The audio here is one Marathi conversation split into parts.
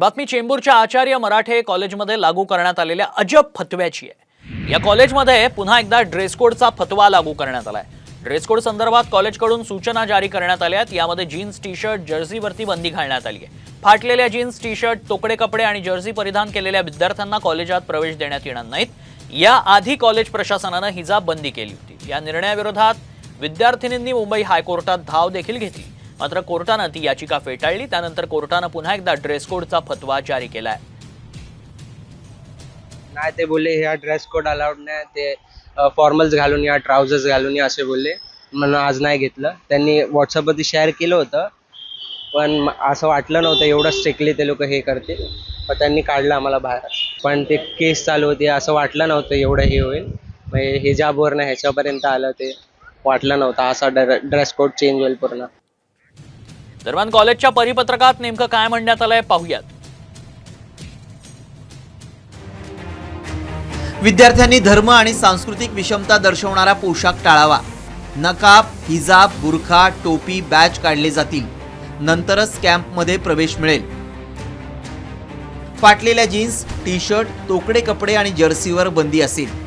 बातमी चेंबूरच्या आचार्य मराठे कॉलेजमध्ये लागू करण्यात आलेल्या अजब फतव्याची आहे. या कॉलेजमध्ये पुन्हा एकदा ड्रेस कोडचा फतवा लागू करण्यात आलाय. ड्रेस कोड संदर्भात कॉलेजकडून सूचना जारी करण्यात आल्या यामध्ये जीन्स टी शर्ट जर्सीवरती बंदी घालण्यात आली आहे. फाटलेल्या जीन्स टी शर्ट तोकडे कपडे आणि जर्सी परिधान केलेल्या विद्यार्थ्यांना कॉलेजात प्रवेश देण्यात येणार नाहीत. या आधी कॉलेज प्रशासनानं हिजाब बंदी केली होती. या निर्णयाविरोधात विद्यार्थिनींनी मुंबई हायकोर्टात धाव देखील घेतली. मात्र कोर्टानं ती याचिका फेटाळली त्यानंतर कोर्टानं पुन्हा एकदा ड्रेस कोडचा फतवा जारी केलाय. नाही ते बोलले ह्या ड्रेस कोड अलाउड नाही ते फॉर्मल्स घालून या ट्राउझर्स घालून या असे बोलले. म्हणून आज नाही घेतलं. त्यांनी व्हॉट्सअपवरती शेअर केलं होतं पण असं वाटलं नव्हतं एवढं स्ट्रिक्टली ते लोक हे करतील. पण त्यांनी काढलं आम्हाला बाहेर. पण ते केस चालू होती असं वाटलं नव्हतं एवढं हे होईल. म्हणजे हिजाबवरनं नाही ह्याच्यापर्यंत आलं ते वाटलं नव्हतं. असा ड्रेस कोड चेंज होईल पूर्ण. दरम्यान कॉलेजच्या परिपत्रकात नेमकं काय म्हणण्यात आलंय पाहूयात. विद्यार्थ्यांनी धर्म आणि सांस्कृतिक विषमता दर्शवणारा पोशाख टाळावा. नकाब हिजाब बुरखा टोपी बॅच काढले जातील. नंतरच कॅम्पमध्ये प्रवेश मिळेल. फाटलेल्या जीन्स टी शर्ट तोकडे कपडे आणि जर्सीवर बंदी असेल.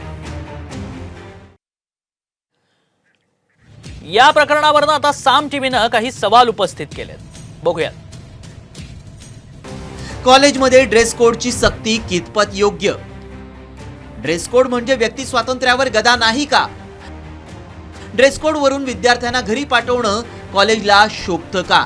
या प्रकरणावरनं आता साम टीव्हीनं काही सवाल उपस्थित केलेत. बघूयात. कॉलेजमध्ये ड्रेस कोडची सक्ती कितपत योग्य? ड्रेस कोड म्हणजे व्यक्ती स्वातंत्र्यावर गदा नाही का? ड्रेस कोड वरून विद्यार्थ्यांना घरी पाठवणं कॉलेजला शोभतं का?